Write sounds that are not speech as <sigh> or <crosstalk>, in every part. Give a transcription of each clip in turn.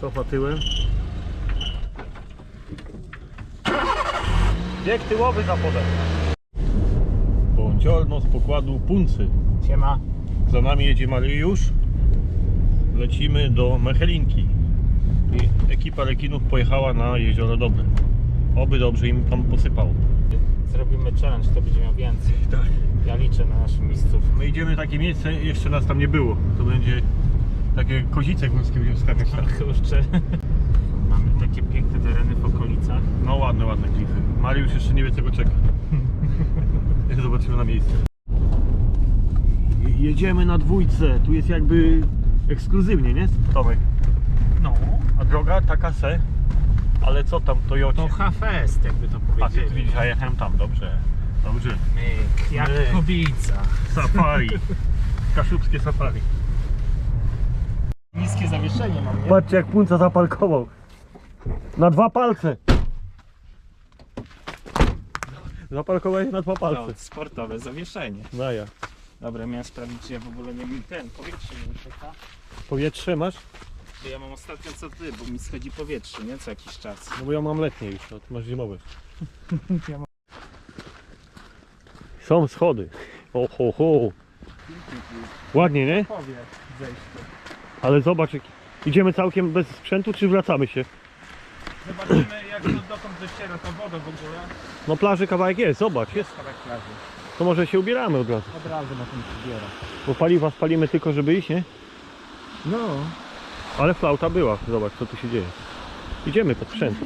Cofa tyłem. Bieg tyłowy za podem. Bądziolno z pokładu Puncy. Siema. Za nami jedzie Mariusz. Lecimy do Mechelinki. I ekipa rekinów pojechała na Jezioro Dobre. Oby dobrze im tam posypało. Zrobimy challenge, to będzie miał więcej. <laughs> Tak. Ja liczę na naszych mistrzów. My idziemy w takie miejsce, jeszcze nas tam nie było. To będzie takie kozice górskie, będziemy skakać tam. Kurczę. Mamy takie piękne tereny w okolicach. No ładne, ładne klify. Mariusz jeszcze nie wie czego czeka. <laughs> Zobaczymy na miejsce. Jedziemy na dwójce. Tu jest jakby ekskluzywnie, nie? Tomek. No. A droga taka se. Ale co tam w Toyocie? To H-Fest, jakby to A ty powiedzieli. widzisz, a jechałem tam, dobrze. Dobrze. Myk, jak Myk. kobica. Safari. <laughs> Kaszubskie safari. Niskie zawieszenie mam, nie? Patrzcie jak punca zaparkował. Na dwa palce. Zaparkowałeś na dwa No, palce. sportowe zawieszenie. No ja. Dobra, miałem sprawdzić, czy ja w ogóle nie mi ten powietrze nie ucieka. Powietrze masz? Bo ja mam ostatnio co ty, bo mi schodzi powietrze, nie? Co jakiś czas. No bo ja mam letnie już, no ty masz zimowe. <laughs> Ja mam- Są schody. O ho ho. Ładnie, nie? Powie zejście. Ale zobacz, jak- idziemy całkiem bez sprzętu, czy wracamy się? Zobaczymy jak to dokąd dociera ta woda w ogóle. No plaży kawałek jest, zobacz, jest. Kawałek plaży. To może się ubieramy od razu. Od razu na tym zbiera. Bo paliwa spalimy tylko, żeby iść, nie? No. Ale flauta była, zobacz co tu się dzieje. Idziemy pod sprzęt.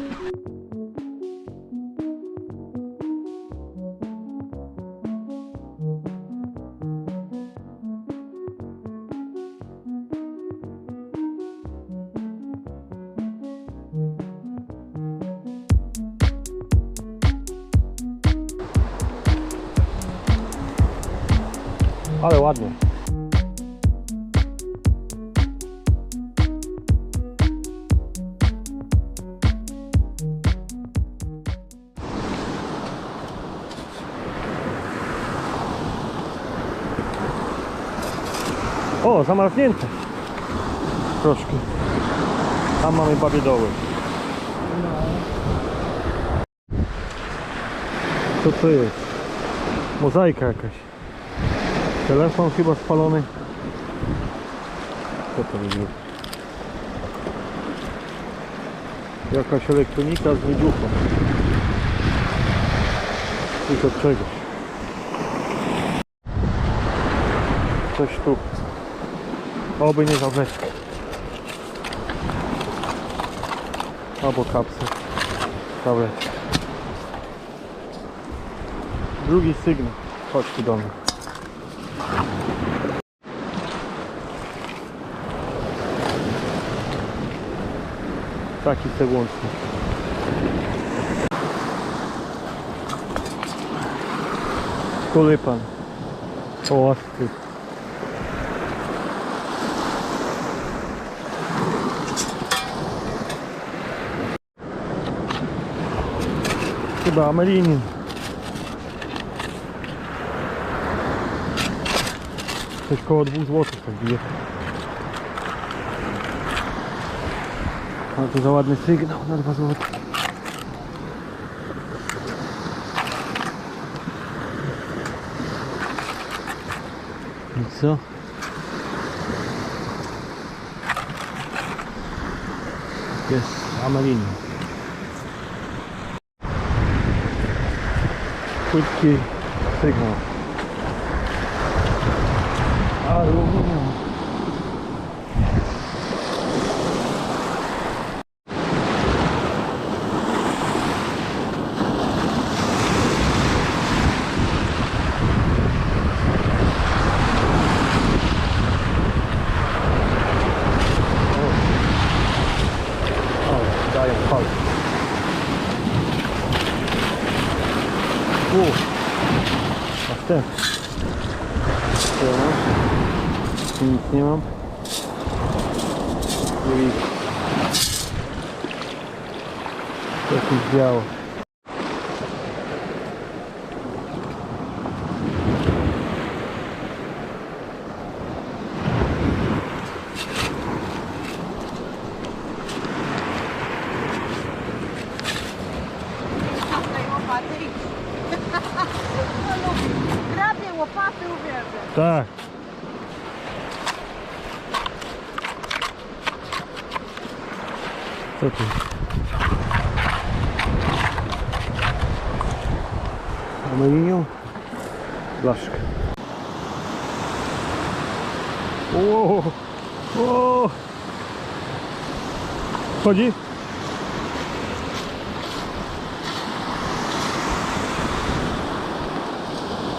Ale ładnie. O, zamarznięte. Troszkę. Tam mamy babie. Co to jest? Mozaika jakaś. Telefon chyba spalony. Co to będzie? Jakaś elektronika z. Coś od czegoś. Coś tu. Oby nie zawleczka. Albo kapsel. Zawleczka. Drugi sygnał. Chodź tu do mnie. Taki se włącznik. Tulipan. Ołasty. Chyba Amelinin. Coś koło 2 zł tak bije. Ale to za ładny sygnał na 2 zł. I co? Jest Amelinin. Płytki sygnał. Aluminium. O, dają fal. U, następny. Co ja mam? Tu nic to lubi. Grabie, łopaty, uwielbiam. Tak. Co tu? Aluminium? Blaszka. Wow. Wow. Chodzi?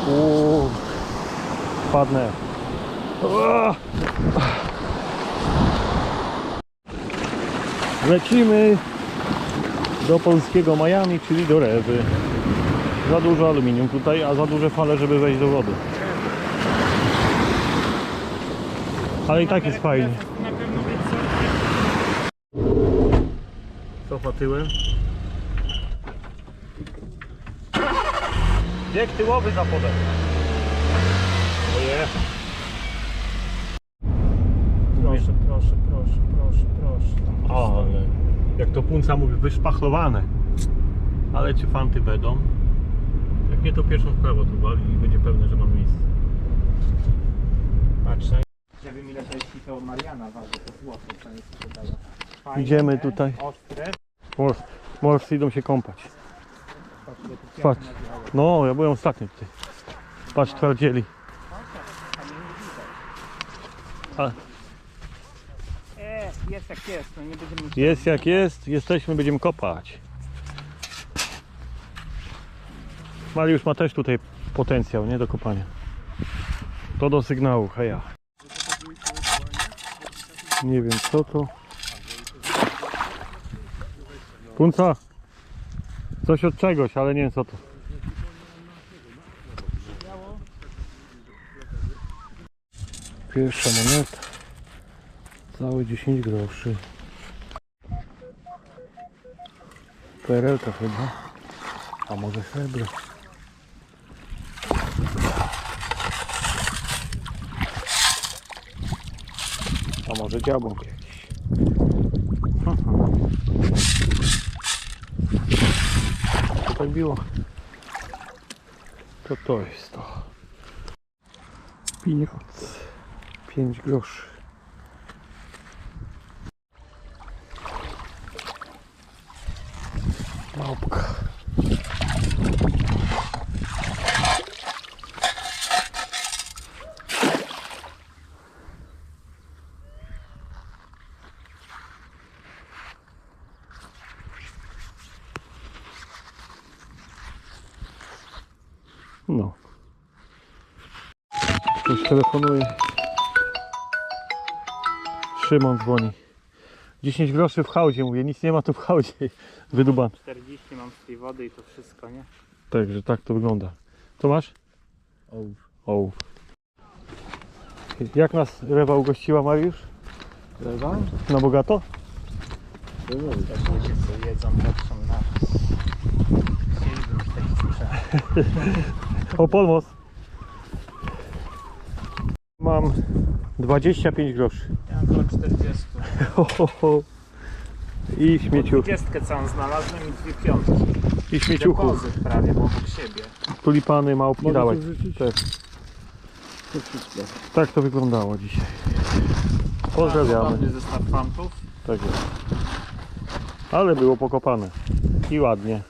O, padnę. Lecimy do polskiego Miami, czyli do Rewy. Za dużo aluminium tutaj, a za duże fale, żeby wejść do wody. Ale i tak jest fajnie. Na pewno być Cofa tyłem. Bieg tyłowy za podem. Oje. Proszę, proszę, proszę, proszę, proszę. Ale jak to punca mówi, wyszpachlowane. Ale czy fanty będą? Jak nie to pierwszą w prawo tu wali i będzie pewne, że mam miejsce. Patrzę. Nie wiem ile to jest to Mariana waży, to złoto to jest sprzedaje. Fajne, Idziemy tutaj. Ostre. Mors, morscy idą się kąpać. Patrz, No, ja byłem ostatni tutaj. Patrz, twardzieli. Jest jak jest, nie będziemy jest jak jest, jesteśmy, będziemy kopać. Mariusz ma też tutaj potencjał, nie do kopania. To do sygnału, heja. Nie wiem co to. Punca. Coś od czegoś, ale nie wiem co to. Pierwsza moneta. Całe 10 groszy. Perelka chyba. A może srebro. A może dziabłąk jakiś. <laughs> Co tak biło? To to jest to. Pieniądz. 5 groszy. Małpka. No. Już telefonuje. Szymon dzwoni. 10 groszy w hałdzie, mówię, nic nie ma tu w hałdzie. Wyduban. 40 mam z tej wody i to wszystko, nie? Także tak to wygląda. Co masz? Ołów. Ołów. Jak nas Rewa ugościła, Mariusz? Lewa? Na bogato? Tak ludzie co jedzą, patrzą na nas. Chcieliby już taki sprzęt. O, Polmos. Mam 25 groszy. Około 40. Ho, ho, ho. I śmieciu, 20 całą znalazłem i dwie piątki. i śmieciuchów. Depozyt prawie, bo obok siebie. Tulipany, małpki, Mogę dawaj. wrzucić? Tak. To wszystko. tak to wyglądało dzisiaj. Pozdrawiamy. Ładny zestaw. Tak jest. Ale było pokopane. I ładnie.